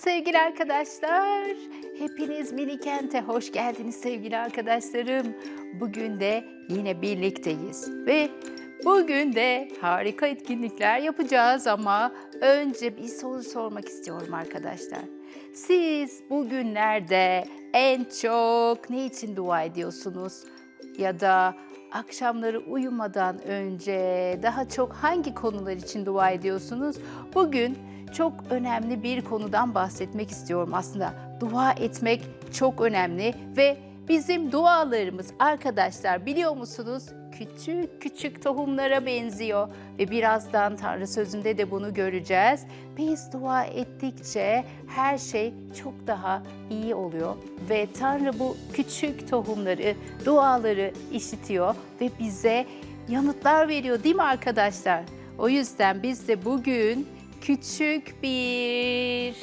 sevgili arkadaşlar. Hepiniz Mini Kent'e hoş geldiniz sevgili arkadaşlarım. Bugün de yine birlikteyiz ve bugün de harika etkinlikler yapacağız ama önce bir soru sormak istiyorum arkadaşlar. Siz bugünlerde en çok ne için dua ediyorsunuz? Ya da akşamları uyumadan önce daha çok hangi konular için dua ediyorsunuz? Bugün çok önemli bir konudan bahsetmek istiyorum aslında. Dua etmek çok önemli ve bizim dualarımız arkadaşlar biliyor musunuz? Küçük küçük tohumlara benziyor ve birazdan Tanrı sözünde de bunu göreceğiz. Biz dua ettikçe her şey çok daha iyi oluyor ve Tanrı bu küçük tohumları, duaları işitiyor ve bize yanıtlar veriyor değil mi arkadaşlar? O yüzden biz de bugün küçük bir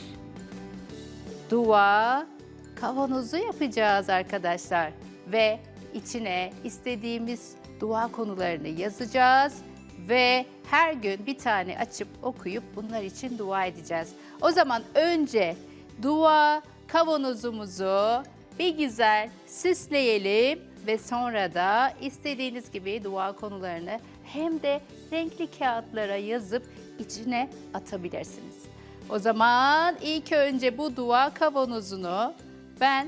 dua kavanozu yapacağız arkadaşlar ve içine istediğimiz dua konularını yazacağız ve her gün bir tane açıp okuyup bunlar için dua edeceğiz. O zaman önce dua kavanozumuzu bir güzel süsleyelim ve sonra da istediğiniz gibi dua konularını hem de renkli kağıtlara yazıp içine atabilirsiniz. O zaman ilk önce bu dua kavanozunu ben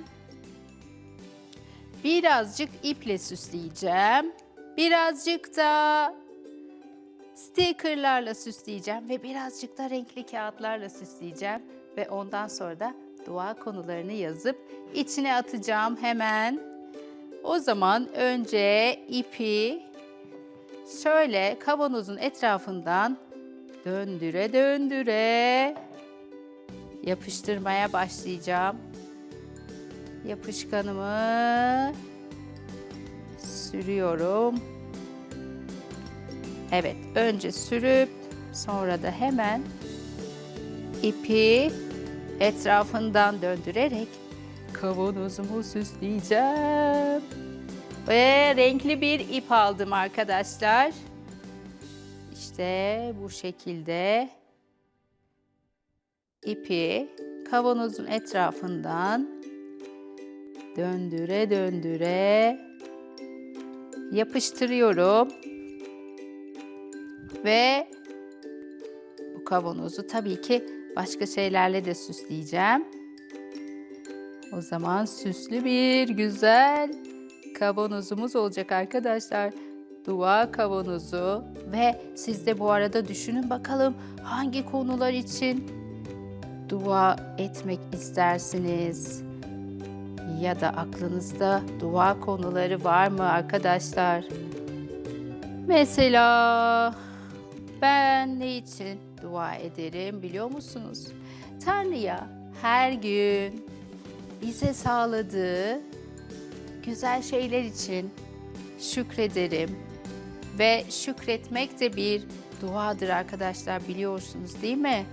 birazcık iple süsleyeceğim. Birazcık da stickerlarla süsleyeceğim ve birazcık da renkli kağıtlarla süsleyeceğim ve ondan sonra da dua konularını yazıp içine atacağım hemen. O zaman önce ipi şöyle kavanozun etrafından döndüre döndüre yapıştırmaya başlayacağım. Yapışkanımı sürüyorum. Evet, önce sürüp sonra da hemen ipi etrafından döndürerek kavanozumu süsleyeceğim. Ve renkli bir ip aldım arkadaşlar. İşte bu şekilde ipi kavanozun etrafından döndüre döndüre yapıştırıyorum. Ve bu kavanozu tabii ki başka şeylerle de süsleyeceğim. O zaman süslü bir güzel kavanozumuz olacak arkadaşlar. Dua kavanozu ve siz de bu arada düşünün bakalım hangi konular için dua etmek istersiniz? Ya da aklınızda dua konuları var mı arkadaşlar? Mesela ben ne için dua ederim biliyor musunuz? Tanrı'ya her gün bize sağladığı güzel şeyler için şükrederim. Ve şükretmek de bir duadır arkadaşlar biliyorsunuz değil mi?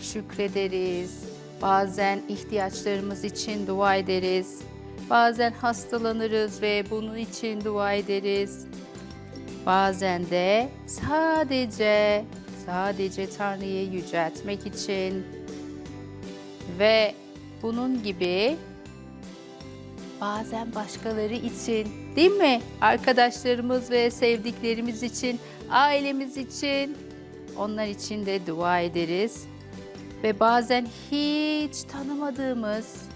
Şükrederiz. Bazen ihtiyaçlarımız için dua ederiz. Bazen hastalanırız ve bunun için dua ederiz. Bazen de sadece sadece Tanrı'yı yüceltmek için ve bunun gibi bazen başkaları için değil mi? Arkadaşlarımız ve sevdiklerimiz için, ailemiz için onlar için de dua ederiz. Ve bazen hiç tanımadığımız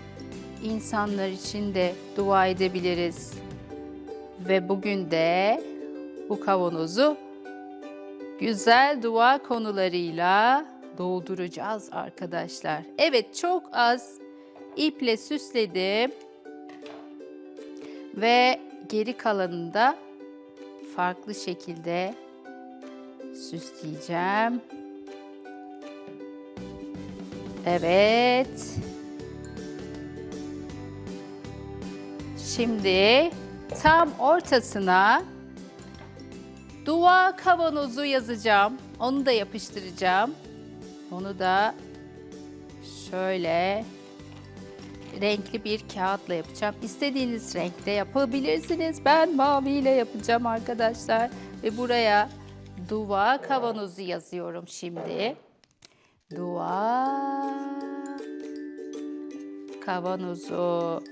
insanlar için de dua edebiliriz. Ve bugün de bu kavanozu güzel dua konularıyla dolduracağız arkadaşlar. Evet çok az iple süsledim ve geri kalanını da farklı şekilde süsleyeceğim. Evet. Şimdi tam ortasına dua kavanozu yazacağım. Onu da yapıştıracağım. Onu da şöyle renkli bir kağıtla yapacağım. İstediğiniz renkte yapabilirsiniz. Ben maviyle yapacağım arkadaşlar. Ve buraya Dua kavanozu yazıyorum şimdi. Dua kavanozu.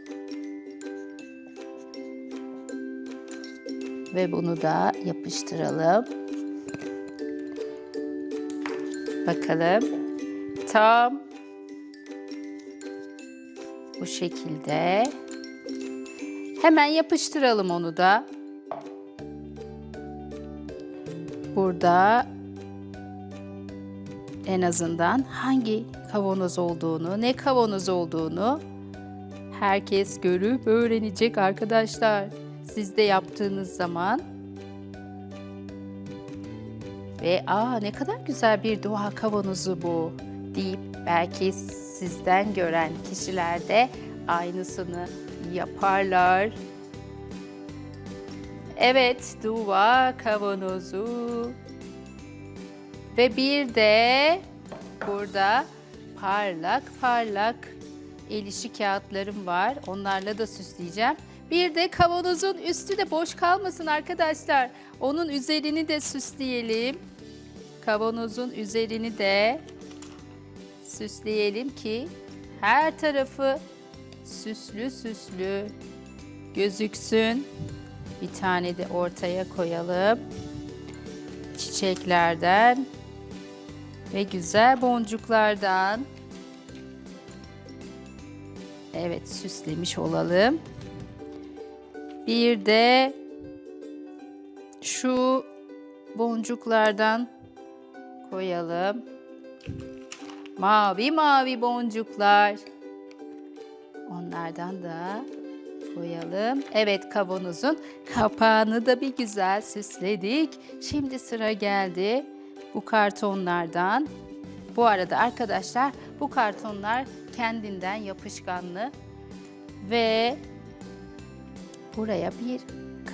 Ve bunu da yapıştıralım. Bakalım. Tam bu şekilde. Hemen yapıştıralım onu da. Burada en azından hangi kavanoz olduğunu, ne kavanoz olduğunu herkes görüp öğrenecek arkadaşlar. Siz de yaptığınız zaman. Ve aa ne kadar güzel bir dua kavanozu bu deyip belki sizden gören kişiler de aynısını yaparlar. Evet, dua kavanozu. Ve bir de burada parlak parlak el işi kağıtlarım var. Onlarla da süsleyeceğim. Bir de kavanozun üstü de boş kalmasın arkadaşlar. Onun üzerini de süsleyelim. Kavanozun üzerini de süsleyelim ki her tarafı süslü süslü gözüksün. Bir tane de ortaya koyalım. Çiçeklerden ve güzel boncuklardan. Evet süslemiş olalım. Bir de şu boncuklardan koyalım. Mavi mavi boncuklar. Onlardan da koyalım. Evet kavanozun kapağını da bir güzel süsledik. Şimdi sıra geldi bu kartonlardan. Bu arada arkadaşlar bu kartonlar kendinden yapışkanlı ve buraya bir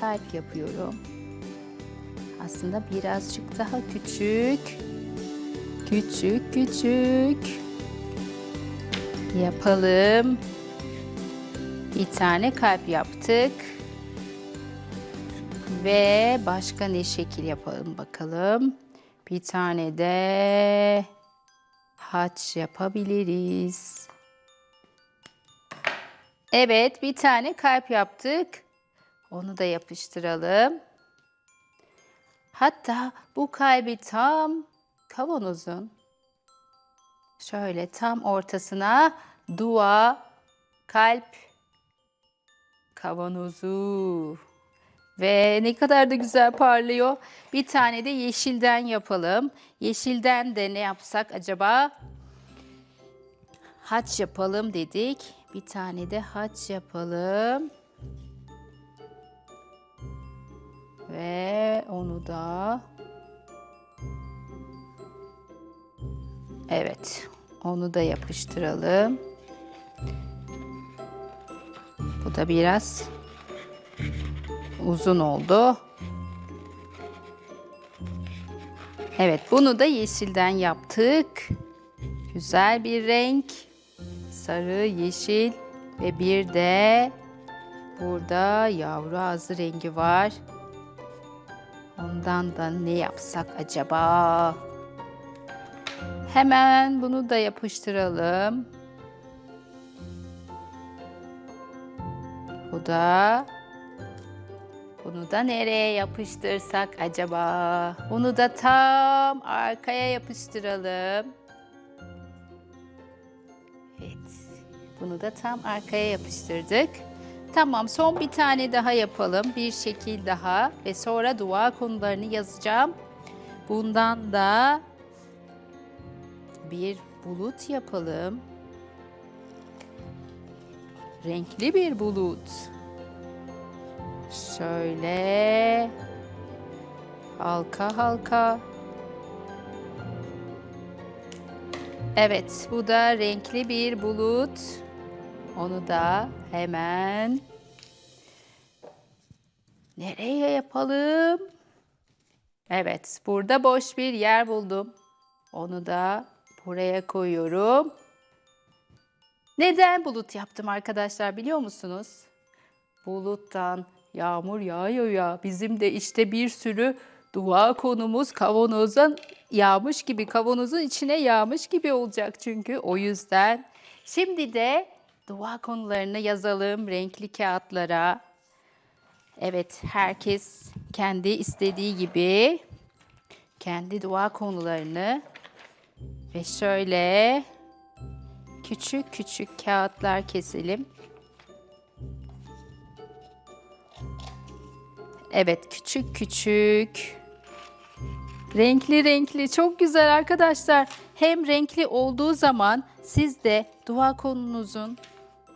kalp yapıyorum. Aslında birazcık daha küçük. Küçük küçük yapalım. Bir tane kalp yaptık. Ve başka ne şekil yapalım bakalım. Bir tane de haç yapabiliriz. Evet, bir tane kalp yaptık. Onu da yapıştıralım. Hatta bu kalbi tam kavanozun şöyle tam ortasına dua, kalp kavanozu. Ve ne kadar da güzel parlıyor. Bir tane de yeşilden yapalım. Yeşilden de ne yapsak acaba? Haç yapalım dedik. Bir tane de haç yapalım. Ve onu da Evet. Onu da yapıştıralım. Bu da biraz uzun oldu. Evet, bunu da yeşilden yaptık. Güzel bir renk. Sarı, yeşil ve bir de burada yavru ağzı rengi var. Ondan da ne yapsak acaba? Hemen bunu da yapıştıralım. Bu da bunu da nereye yapıştırsak acaba? Bunu da tam arkaya yapıştıralım. Evet. Bunu da tam arkaya yapıştırdık. Tamam son bir tane daha yapalım. Bir şekil daha ve sonra dua konularını yazacağım. Bundan da bir bulut yapalım. Renkli bir bulut. Şöyle halka halka. Evet, bu da renkli bir bulut. Onu da hemen nereye yapalım? Evet, burada boş bir yer buldum. Onu da buraya koyuyorum. Neden bulut yaptım arkadaşlar biliyor musunuz? Buluttan yağmur yağıyor ya. Bizim de işte bir sürü dua konumuz kavanozdan yağmış gibi, kavanozun içine yağmış gibi olacak çünkü o yüzden. Şimdi de dua konularını yazalım renkli kağıtlara. Evet, herkes kendi istediği gibi kendi dua konularını ve şöyle küçük küçük kağıtlar keselim. Evet, küçük küçük. Renkli renkli çok güzel arkadaşlar. Hem renkli olduğu zaman siz de dua konunuzun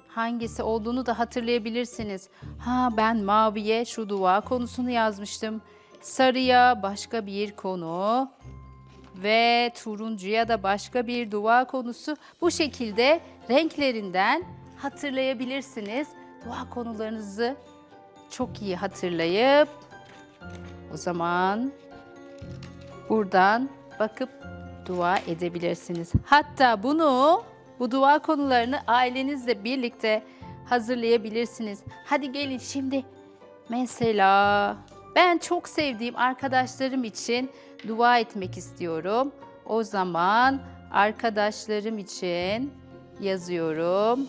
hangisi olduğunu da hatırlayabilirsiniz. Ha ben maviye şu dua konusunu yazmıştım. Sarıya başka bir konu ve turuncuya da başka bir dua konusu. Bu şekilde renklerinden hatırlayabilirsiniz. Dua konularınızı çok iyi hatırlayıp o zaman buradan bakıp dua edebilirsiniz. Hatta bunu bu dua konularını ailenizle birlikte hazırlayabilirsiniz. Hadi gelin şimdi mesela ben çok sevdiğim arkadaşlarım için dua etmek istiyorum. O zaman arkadaşlarım için yazıyorum.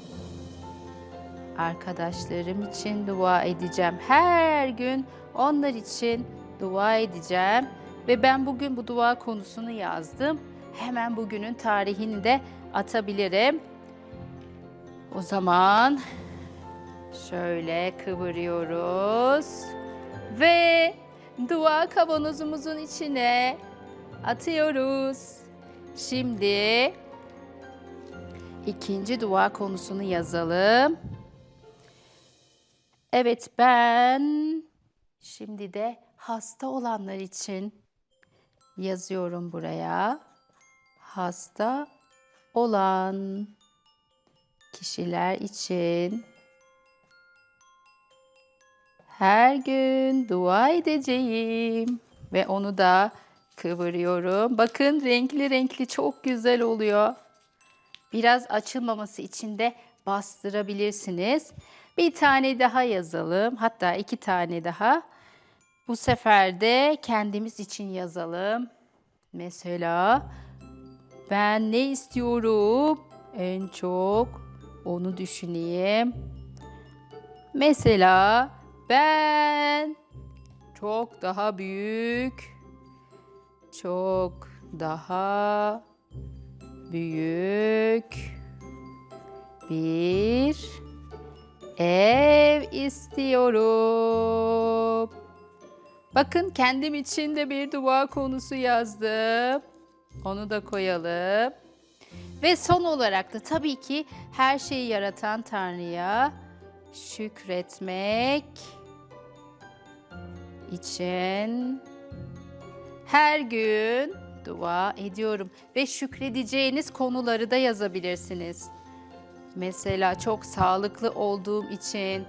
Arkadaşlarım için dua edeceğim. Her gün onlar için dua edeceğim. Ve ben bugün bu dua konusunu yazdım. Hemen bugünün tarihini de atabilirim. O zaman şöyle kıvırıyoruz. Ve dua kavanozumuzun içine atıyoruz. Şimdi ikinci dua konusunu yazalım. Evet ben şimdi de hasta olanlar için yazıyorum buraya. Hasta olan kişiler için her gün dua edeceğim ve onu da kıvırıyorum. Bakın renkli renkli çok güzel oluyor. Biraz açılmaması için de bastırabilirsiniz. Bir tane daha yazalım. Hatta iki tane daha. Bu sefer de kendimiz için yazalım. Mesela ben ne istiyorum? En çok onu düşüneyim. Mesela ben çok daha büyük, çok daha büyük bir ev istiyorum. Bakın kendim için de bir dua konusu yazdım. Onu da koyalım. Ve son olarak da tabii ki her şeyi yaratan Tanrı'ya şükretmek için her gün dua ediyorum ve şükredeceğiniz konuları da yazabilirsiniz. Mesela çok sağlıklı olduğum için,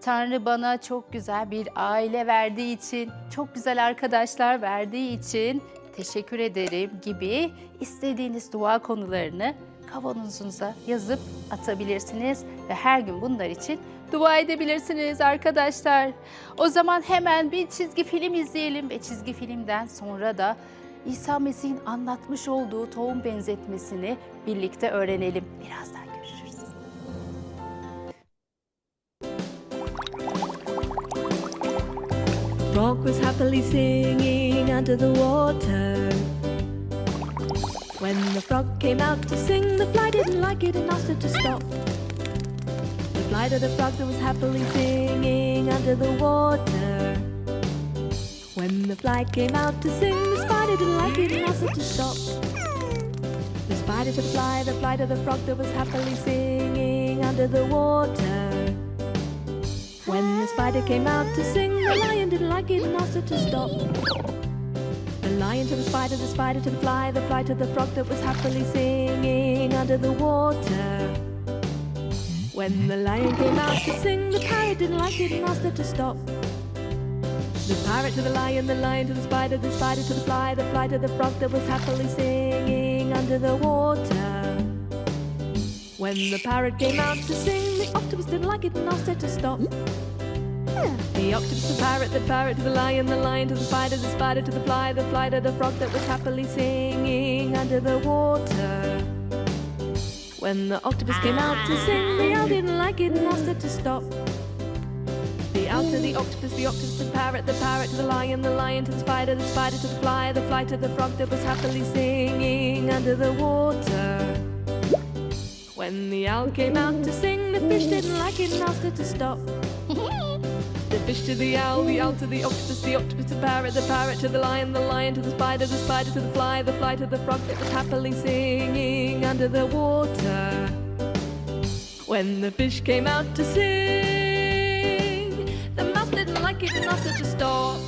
Tanrı bana çok güzel bir aile verdiği için, çok güzel arkadaşlar verdiği için teşekkür ederim gibi istediğiniz dua konularını kavanozunuza yazıp atabilirsiniz ve her gün bunlar için dua edebilirsiniz arkadaşlar. O zaman hemen bir çizgi film izleyelim ve çizgi filmden sonra da İsa Mesih'in anlatmış olduğu tohum benzetmesini birlikte öğrenelim. Birazdan görüşürüz. Frog was happily singing under the water. When the frog came out to sing, the fly didn't like it and asked it to stop. The fly to the frog that was happily singing under the water. When the fly came out to sing, the spider didn't like it and asked it to stop. The spider to the fly, the fly to the frog that was happily singing under the water. When the spider came out to sing, the lion didn't like it and asked it to stop. The lion to the spider, the spider to the fly, the fly to the frog that was happily singing under the water. When the lion came out to sing, the parrot didn't like it and asked it to stop. The parrot to the lion, the lion to the spider, the spider to the fly, the fly to the frog that was happily singing under the water. When the parrot came out to sing, the octopus didn't like it and asked it to stop. The octopus, the parrot, the parrot to the lion, the lion to the spider, the spider to the fly, the fly to the frog that was happily singing under the water. When the octopus came out to sing, the owl didn't like it and asked it to stop. The owl to the octopus, the octopus to the parrot, the parrot to the lion, the lion to the spider, the spider to the fly, the fly to the frog that was happily singing under the water. When the owl came out to sing, the fish didn't like it and asked it to stop. Fish to the owl, the owl to the octopus, the octopus to the parrot, the parrot to the lion, the lion to the spider, the spider to the fly, the fly to the frog that was happily singing under the water. When the fish came out to sing, the mouse didn't like it and asked it to stop.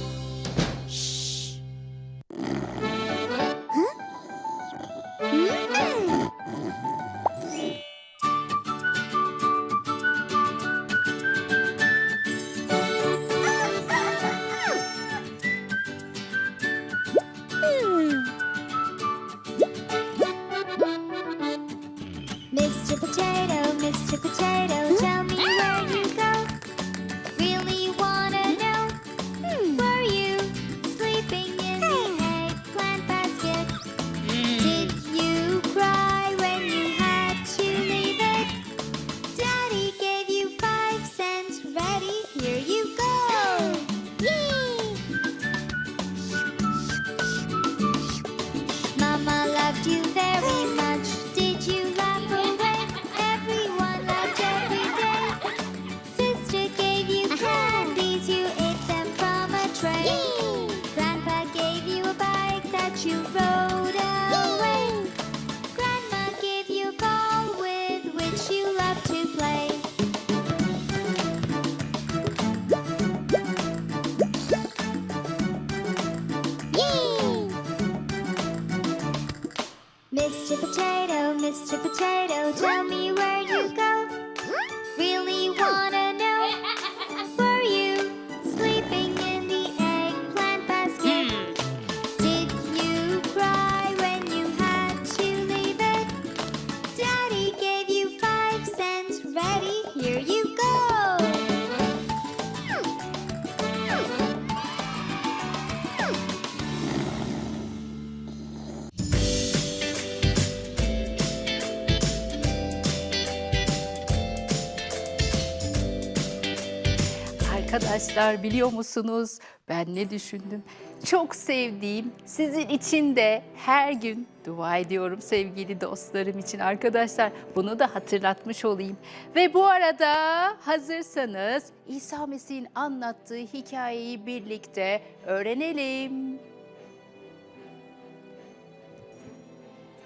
Arkadaşlar biliyor musunuz ben ne düşündüm? Çok sevdiğim sizin için de her gün dua ediyorum sevgili dostlarım için arkadaşlar. Bunu da hatırlatmış olayım. Ve bu arada hazırsanız İsa Mesih'in anlattığı hikayeyi birlikte öğrenelim.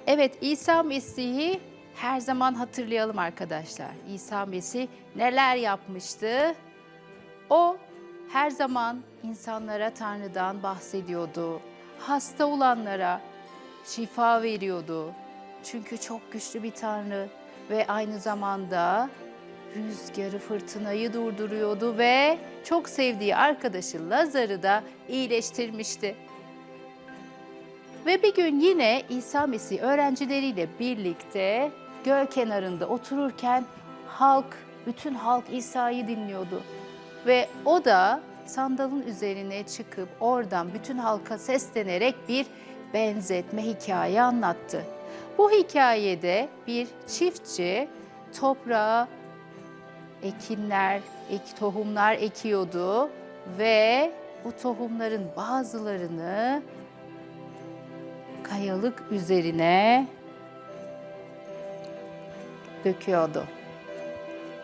Evet İsa Mesih'i her zaman hatırlayalım arkadaşlar. İsa Mesih neler yapmıştı? O her zaman insanlara Tanrı'dan bahsediyordu. Hasta olanlara şifa veriyordu. Çünkü çok güçlü bir Tanrı ve aynı zamanda rüzgarı, fırtınayı durduruyordu ve çok sevdiği arkadaşı Lazar'ı da iyileştirmişti. Ve bir gün yine İsa Mesih öğrencileriyle birlikte göl kenarında otururken halk, bütün halk İsa'yı dinliyordu. Ve o da sandalın üzerine çıkıp oradan bütün halka seslenerek bir benzetme hikaye anlattı. Bu hikayede bir çiftçi toprağa ekinler, ek, tohumlar ekiyordu ve bu tohumların bazılarını kayalık üzerine döküyordu.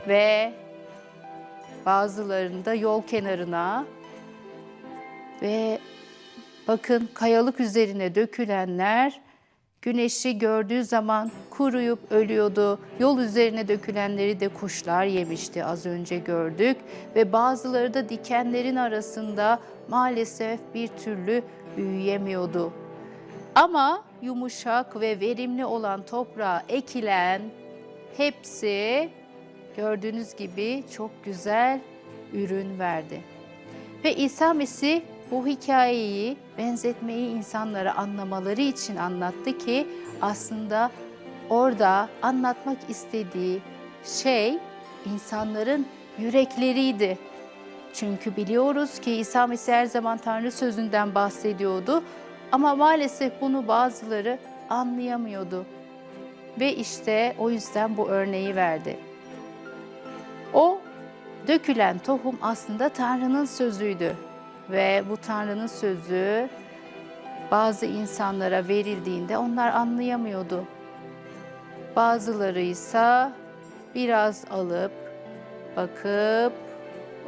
Ve bazılarını da yol kenarına ve bakın kayalık üzerine dökülenler güneşi gördüğü zaman kuruyup ölüyordu. Yol üzerine dökülenleri de kuşlar yemişti az önce gördük ve bazıları da dikenlerin arasında maalesef bir türlü büyüyemiyordu. Ama yumuşak ve verimli olan toprağa ekilen hepsi gördüğünüz gibi çok güzel ürün verdi. Ve İsa Mesih bu hikayeyi, benzetmeyi insanlara anlamaları için anlattı ki aslında orada anlatmak istediği şey insanların yürekleriydi. Çünkü biliyoruz ki İsa Mesih her zaman Tanrı sözünden bahsediyordu. Ama maalesef bunu bazıları anlayamıyordu. Ve işte o yüzden bu örneği verdi. O dökülen tohum aslında Tanrı'nın sözüydü. Ve bu Tanrı'nın sözü bazı insanlara verildiğinde onlar anlayamıyordu. Bazıları ise biraz alıp, bakıp,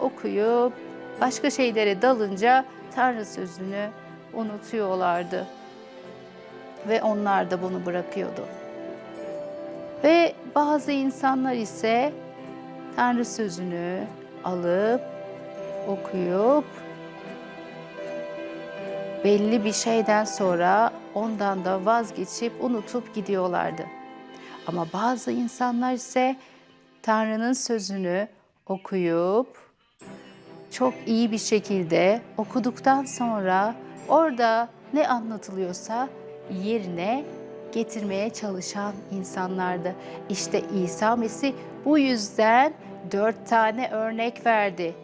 okuyup, başka şeylere dalınca Tanrı sözünü unutuyorlardı. Ve onlar da bunu bırakıyordu. Ve bazı insanlar ise Tanrı sözünü alıp, okuyup, belli bir şeyden sonra ondan da vazgeçip unutup gidiyorlardı. Ama bazı insanlar ise Tanrı'nın sözünü okuyup çok iyi bir şekilde okuduktan sonra orada ne anlatılıyorsa yerine getirmeye çalışan insanlardı. İşte İsa Mesih bu yüzden dört tane örnek verdi.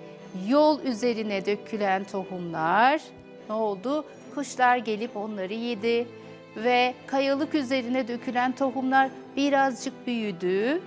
Yol üzerine dökülen tohumlar ne oldu? Kuşlar gelip onları yedi ve kayalık üzerine dökülen tohumlar birazcık büyüdü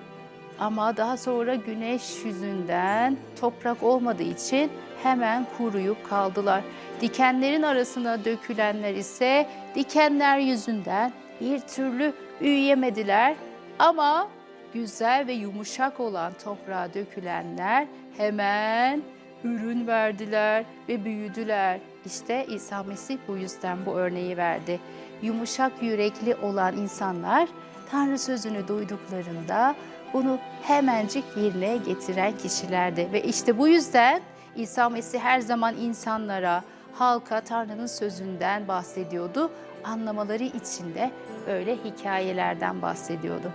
ama daha sonra güneş yüzünden toprak olmadığı için hemen kuruyup kaldılar. Dikenlerin arasına dökülenler ise dikenler yüzünden bir türlü büyüyemediler ama güzel ve yumuşak olan toprağa dökülenler hemen ürün verdiler ve büyüdüler. İşte İsa Mesih bu yüzden bu örneği verdi. Yumuşak yürekli olan insanlar Tanrı sözünü duyduklarında bunu hemencik yerine getiren kişilerdi. Ve işte bu yüzden İsa Mesih her zaman insanlara, halka Tanrı'nın sözünden bahsediyordu. Anlamaları için de böyle hikayelerden bahsediyordu.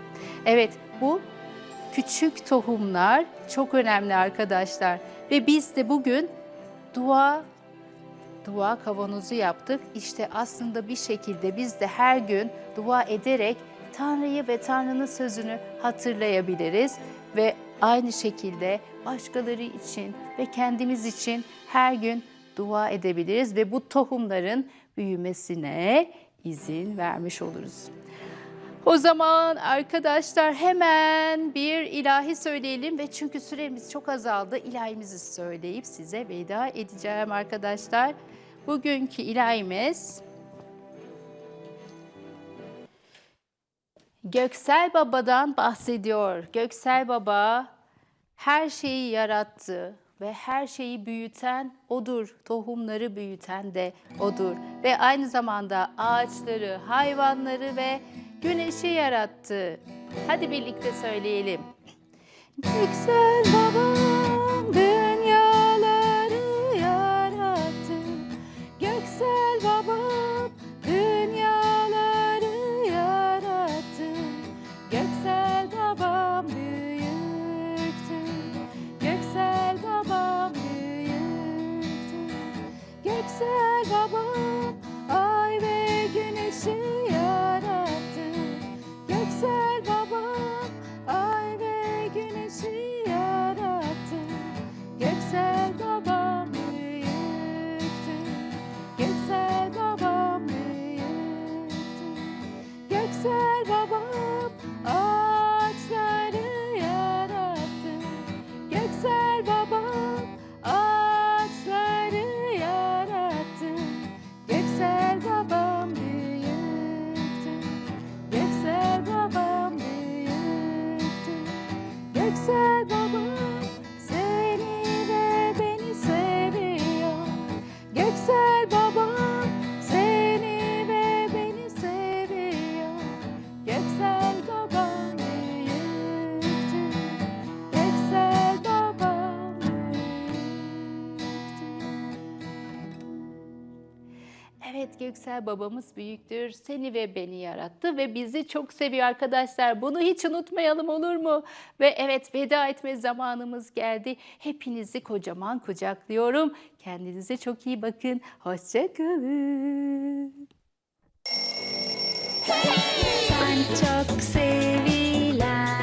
Evet bu küçük tohumlar çok önemli arkadaşlar. Ve biz de bugün dua dua kavanozu yaptık. İşte aslında bir şekilde biz de her gün dua ederek Tanrı'yı ve Tanrı'nın sözünü hatırlayabiliriz ve aynı şekilde başkaları için ve kendimiz için her gün dua edebiliriz ve bu tohumların büyümesine izin vermiş oluruz. O zaman arkadaşlar hemen bir ilahi söyleyelim ve çünkü süremiz çok azaldı. İlahimizi söyleyip size veda edeceğim arkadaşlar. Bugünkü ilahimiz Göksel Baba'dan bahsediyor. Göksel Baba her şeyi yarattı ve her şeyi büyüten odur. Tohumları büyüten de odur. Ve aynı zamanda ağaçları, hayvanları ve güneşi yarattı. Hadi birlikte söyleyelim. Göksel babam Göksel babamız büyüktür. Seni ve beni yarattı ve bizi çok seviyor arkadaşlar. Bunu hiç unutmayalım olur mu? Ve evet veda etme zamanımız geldi. Hepinizi kocaman kucaklıyorum. Kendinize çok iyi bakın. Hoşçakalın. Sen çok sevilen